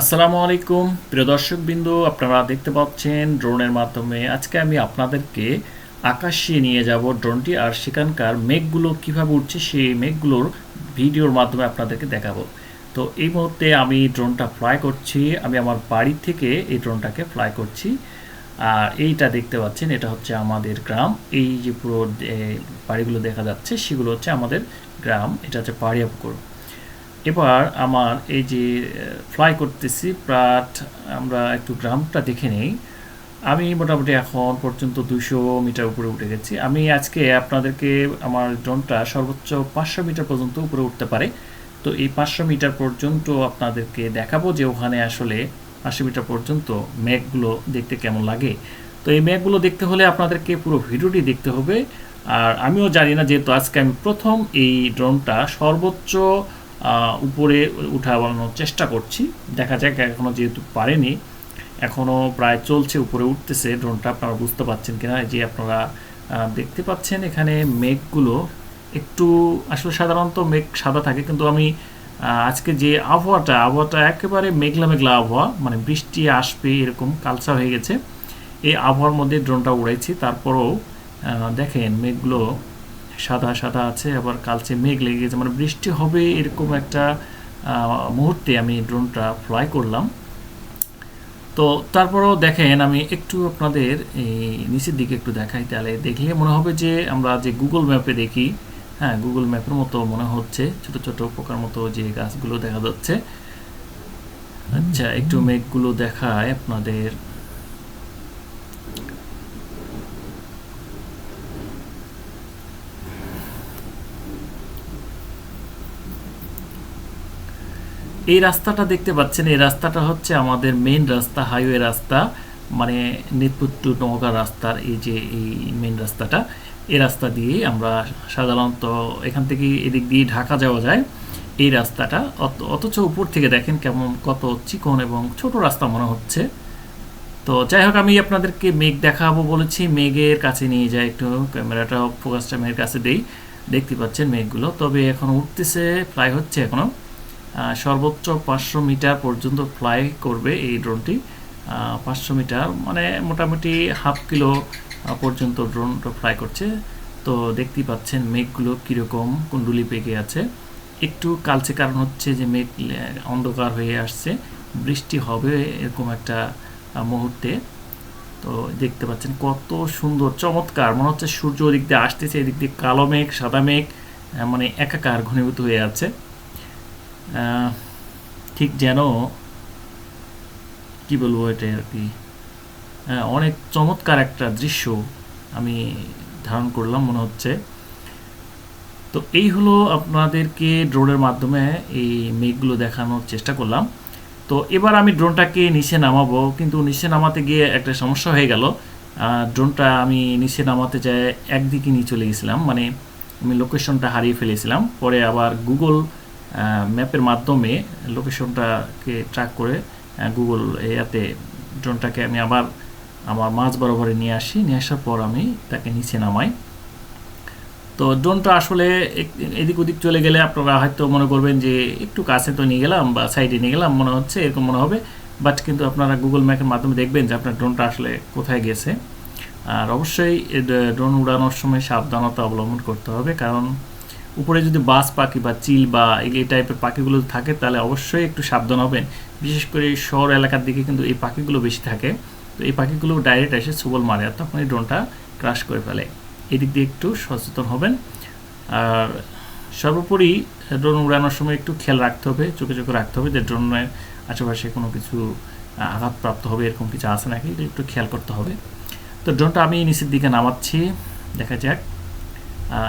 আসসালামু আলাইকুম। প্রিয় দর্শক বিন্দু আপনারা দেখতে পাচ্ছেন ড্রোনের মাধ্যমে আজকে আমি আপনাদেরকে আকাশে নিয়ে যাব ড্রোনটি আর সেখানকার মেঘগুলো কীভাবে উঠছে সেই মেঘগুলোর ভিডিওর মাধ্যমে আপনাদেরকে দেখাবো। তো এই মুহূর্তে আমি ড্রোনটা ফ্লাই করছি, আমি আমার বাড়ি থেকে এই ড্রোনটাকে ফ্লাই করছি। আর এইটা দেখতে পাচ্ছেন, এটা হচ্ছে আমাদের গ্রাম। এই যে পুরো বাড়িগুলো দেখা যাচ্ছে, সেগুলো হচ্ছে আমাদের গ্রাম। এটা হচ্ছে পাহাড়িয়া পুকুর। এবার আমার এই যে ফ্লাই করতেছি, প্রাট আমরা একটু গ্রামটা দেখে নেই। আমি মোটামুটি এখন পর্যন্ত দুশো মিটার উপরে উঠে গেছি। আমি আজকে আপনাদেরকে আমার ড্রোনটা সর্বোচ্চ পাঁচশো মিটার পর্যন্ত উপরে উঠতে পারে। তো এই পাঁচশো মিটার পর্যন্ত আপনাদেরকে দেখাবো যে ওখানে আসলে পাঁচশো মিটার পর্যন্ত মেঘগুলো দেখতে কেমন লাগে। তো এই মেঘগুলো দেখতে হলে আপনাদেরকে পুরো ভিডিওটি দেখতে হবে। আর আমিও জানি না যেহেতু আজকে আমি প্রথম এই ড্রোনটা সর্বোচ্চ উপরে উঠাবানোর চেষ্টা করছি। দেখা যাক এখনও যেহেতু পারেনি এখনও প্রায় চলছে, উপরে উঠতেছে। ড্রোনটা আপনারা বুঝতে পাচ্ছেন কিনা যে আপনারা দেখতে পাচ্ছেন এখানে মেঘগুলো একটু, আসলে সাধারণত মেঘ সাদা থাকে, কিন্তু আমি আজকে যে আবহাওয়াটা আবহাওয়াটা একেবারে মেঘলা মেঘলা আবহাওয়া মানে বৃষ্টি আসবে এরকম কালচা হয়ে গেছে। এই আবহাওয়ার মধ্যে ড্রোনটা উড়াইছি, তারপরেও দেখেন মেঘগুলো সাদা সাদা আছে, আবার কালচে মেঘ লেগে গেছে। মানে বৃষ্টি হবে এরকম একটা মুহূর্তে আমি ড্রোনটা ফ্লাই করলাম। তো তারপরেও দেখেন, আমি একটু আপনাদের এই নিচের দিকে একটু দেখাই, তাহলে দেখলে মনে হবে যে আমরা যে গুগল ম্যাপে দেখি হ্যাঁ গুগল ম্যাপের মতো মনে হচ্ছে, ছোট ছোট পোকার মতো যে গাছগুলো দেখা যাচ্ছে। আচ্ছা একটু মেঘগুলো দেখায় আপনাদের। এই রাস্তাটা দেখতে পাচ্ছেন এই রাস্তাটা হচ্ছে আমাদের মেন রাস্তা হাইওয়ে রাস্তা মানে নেতপুর টু নওগাঁ রাস্তার এই যে এই মেন রাস্তাটা। এই রাস্তা দিয়ে আমরা সাধারণত এখান থেকে এদিক দিয়ে ঢাকা যাওয়া যায় এই রাস্তাটা। অথচ উপর থেকে দেখেন কেমন কত চিকন এবং ছোট রাস্তা মনে হচ্ছে। তো যাই হোক আমি আপনাদেরকে মেঘ দেখাবো বলেছি মেঘের কাছে নিয়ে যাই একটু ক্যামেরাটা ফোকাসটা মেঘের কাছে দেই। দেখতে পাচ্ছেন মেঘগুলো তবে এখন উঠতেছে প্রায় হচ্ছে এখনও। আহ, সর্বোচ্চ পাঁচশো মিটার পর্যন্ত ফ্লাই করবে এই ড্রোনটি। পাঁচশো মিটার মানে মোটামুটি হাফ কিলো পর্যন্ত ড্রোনটা ফ্লাই করছে। তো দেখতেই পাচ্ছেন মেঘগুলো কীরকম কুণ্ডুলি পেকে আছে। একটু কালচে কারণ হচ্ছে যে মেঘ অন্ধকার হয়ে আসছে। বৃষ্টি হবে এরকম একটা মুহূর্তে। তো দেখতে পাচ্ছেন কত সুন্দর, চমৎকার। মনে হচ্ছে সূর্য ওদিক দিয়ে আসতেছে, এদিক দিয়ে কালো মেঘ, সাদা মেঘ মানে একাকার ঘনীভূত হয়ে আছে। ঠিক যেন, কি বলব এটা আর কি অনেক চমৎকার একটা দৃশ্য আমি ধারণ করলাম মনে হচ্ছে। তো এই হলো আপনাদেরকে ড্রোনের মাধ্যমে এই মেঘগুলো দেখানোর চেষ্টা করলাম। তো এবার আমি ড্রোনটাকে নিচে নামাবো, কিন্তু নিচে নামাতে গিয়ে একটা সমস্যা হয়ে গেল। ড্রোনটা আমি নিচে নামাতে যাই একদিকে নিয়ে চলে গেছিলাম মানে আমি লোকেশনটা হারিয়ে ফেলেছিলাম। পরে আবার গুগল ম্যাপের মাধ্যমে লোকেশনটাকে ট্র্যাক করে গুগল এতে ড্রোনটাকে আমি আবার আমার মাঝ বরাবরে নিয়ে আসি। নিয়ে আসার পর আমি তাকে নিচে নামাই। তো ড্রোনটা আসলে এদিক ওদিক চলে গেলে আপনারা হয়তো মনে করবেন যে একটু কাছে তো নিয়ে গেলাম বা সাইডে নিয়ে গেলাম, মনে হচ্ছে এরকম মনে হবে। বাট কিন্তু আপনারা গুগল ম্যাপের মাধ্যমে দেখবেন যে আপনার ড্রোনটা আসলে কোথায় গেছে। আর অবশ্যই ড্রোন উড়ানোর সময় সাবধানতা অবলম্বন করতে হবে। কারণ উপরে যদি বাস পাখি বা চিল বা এই টাইপের পাখিগুলো থাকে, তাহলে অবশ্যই একটু সাবধান হবেন। বিশেষ করে শহর এলাকার দিকে কিন্তু এই পাখিগুলো বেশি থাকে। তো এই পাখিগুলো ডাইরেক্ট এসে সুবল মারে আর তখন এই ড্রোনটা ক্রাশ করে ফেলে। এদিক দিয়ে একটু সচেতন হবেন। আর সর্বোপরি ড্রোন উড়ানোর সময় একটু খেয়াল রাখতে হবে, চোখে চোখে রাখতে হবে যে ড্রোনের আশেপাশে কোনো কিছু আঘাতপ্রাপ্ত হবে, এরকম কিছু আছে নাকি? একটু খেয়াল করতে হবে। তো ড্রোনটা আমি নিচের দিকে নামাচ্ছি। দেখা যাক।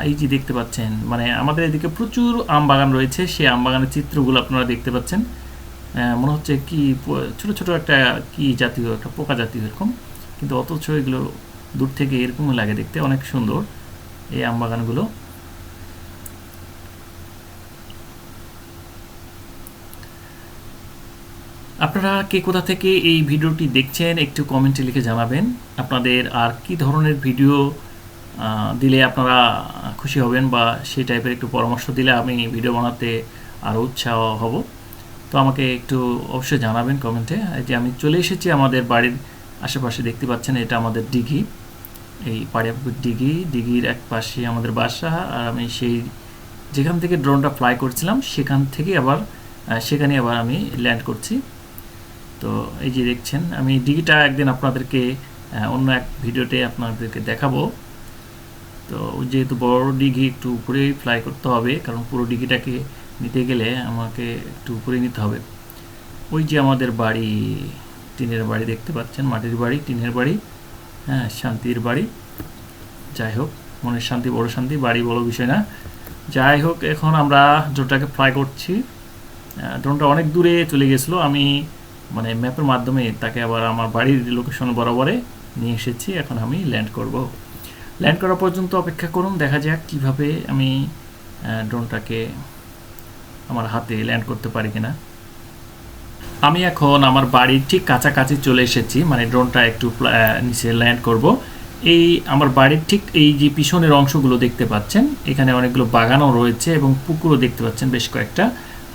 এই যে দেখতে পাচ্ছেন মানে আমাদের এদিকে প্রচুর আম বাগান রয়েছে, সেই আম বাগানের চিত্রগুলো আপনারা দেখতে পাচ্ছেন। মনে হচ্ছে কি ছোট ছোট একটা কি জাতীয়, একটা পোকা জাতীয় এরকম, কিন্তু অথচ এগুলো দূর থেকে এরকম লাগে দেখতে, অনেক সুন্দর এই আম বাগানগুলো আপনারা কে কোথা থেকে এই ভিডিওটি দেখছেন, একটু কমেন্টে লিখে জানাবেন। আপনাদের আর কি ধরনের ভিডিও দিলে আপনারা খুশি হবেন বা সেই টাইপের একটু পরামর্শ দিলে আমি ভিডিও বানাতে আরও উৎসাহ হব। তো আমাকে একটু অবশ্যই জানাবেন কমেন্টে এই যে আমি চলে এসেছি আমাদের বাড়ির আশেপাশে, দেখতে পাচ্ছেন এটা আমাদের দিঘি এই পাড়িয়াপুর দিঘি দিঘির এক পাশে আমাদের বাসা আর আমি সেই যেখান থেকে ড্রোনটা ফ্লাই করছিলাম সেখান থেকে আবার সেখানে আবার আমি ল্যান্ড করছি। তো এই যে দেখছেন, আমি ডিগিটা একদিন আপনাদেরকে অন্য এক ভিডিওতে আপনাদেরকে দেখাবো। যেহেতু বড় ডিগি একটু উপরেই ফ্লাই করতে হবে, কারণ পুরো ডিগিটাকে নিতে গেলে আমাকে একটু উপরে নিতে হবে। ওই যে আমাদের বাড়ি, টিনের বাড়ি দেখতে পাচ্ছেন, মাটির বাড়ি, টিনের বাড়ি হ্যাঁ শান্তির বাড়ি। যাই হোক, মনের শান্তি, বড় শান্তি, বাড়ি বড় বিষয় না। যাই হোক, এখন আমরা ড্রোনটাকে ফ্লাই করছি। ড্রোনটা অনেক দূরে চলে গেছিল। আমি মানে ম্যাপের মাধ্যমে তাকে আবার আমার বাড়ির লোকেশন বরাবরে নিয়ে এসেছি। এখন আমি ল্যান্ড করব। ল্যান্ড করা পর্যন্ত অপেক্ষা করুন, দেখা যাক কীভাবে আমি ড্রোনটাকে আমার হাতে ল্যান্ড করতে পারি কিনা। আমি এখন আমার বাড়ির ঠিক কাছাকাছি চলে এসেছি মানে ড্রোনটা একটু নিচে ল্যান্ড করব। এই আমার বাড়ির ঠিক এই যে পিছনের অংশগুলো দেখতে পাচ্ছেন, এখানে অনেকগুলো বাগানও রয়েছে এবং পুকুরও দেখতে পাচ্ছেন বেশ কয়েকটা।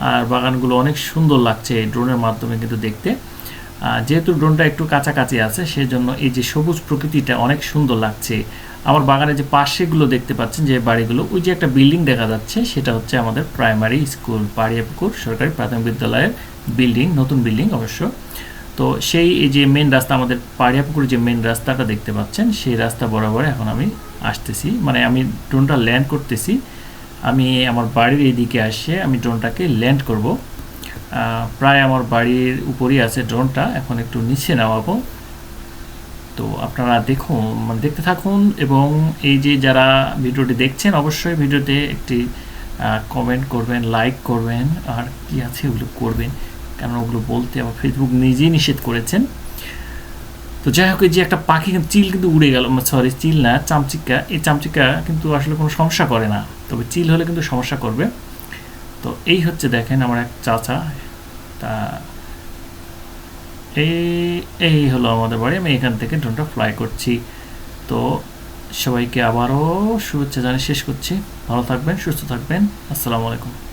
আর বাগানগুলো অনেক সুন্দর লাগছে এই ড্রোনের মাধ্যমে কিন্তু দেখতে। যেহেতু ড্রোনটা একটু কাছাকাছি আছে, সেজন্য এই যে সবুজ প্রকৃতিটা অনেক সুন্দর লাগছে। আমার বাগানের যে পাশেগুলো দেখতে পাচ্ছেন, যে বাড়িগুলো, ওই যে একটা বিল্ডিং দেখা যাচ্ছে, সেটা হচ্ছে আমাদের প্রাইমারি স্কুল, পাড়িয়াপুকুর, সরকারি প্রাথমিক বিদ্যালয়ের বিল্ডিং, নতুন বিল্ডিং অবশ্য। তো সেই যে মেন রাস্তা, আমাদের পাড়িয়াপুকুরের যে মেন রাস্তাটা দেখতে পাচ্ছেন, সেই রাস্তা বরাবর এখন আমি আসতেছি। মানে আমি ড্রোনটা ল্যান্ড করতেছি। আমি আমার বাড়ির এইদিকে আসে আমি ড্রোনটাকে ল্যান্ড করব। প্রায় আমার বাড়ির উপরেই আছে ড্রোনটা এখন একটু নিচে নামাবো। তো আপনারা দেখুন মানে দেখতে থাকুন এবং এই যে যারা ভিডিওটি দেখছেন, অবশ্যই ভিডিওতে একটি কমেন্ট করবেন লাইক করবেন, আর কি আছে ওগুলো করবেন কারণ ওগুলো বলতে আমার ফেসবুক নিজেই নিষেধ করেছেন। তো যাই হোক যে একটা পাখি চিল কিন্তু উড়ে গেল সরি চিল না চামচিকা এই চামচিকা কিন্তু আসলে কোনো সমস্যা করে না, তবে চিল হলে কিন্তু সমস্যা করবে। তো এই হচ্ছে দেখেন আমার এক চাচা, তা এই এই হলো আমাদের বাড়ি, আমি এখান থেকে ড্রোনটা ফ্লাই করছি। তো সবাইকে আবারও শুভেচ্ছা জানিয়ে শেষ করছি। ভালো থাকবেন, সুস্থ থাকবেন। আসসালামু আলাইকুম।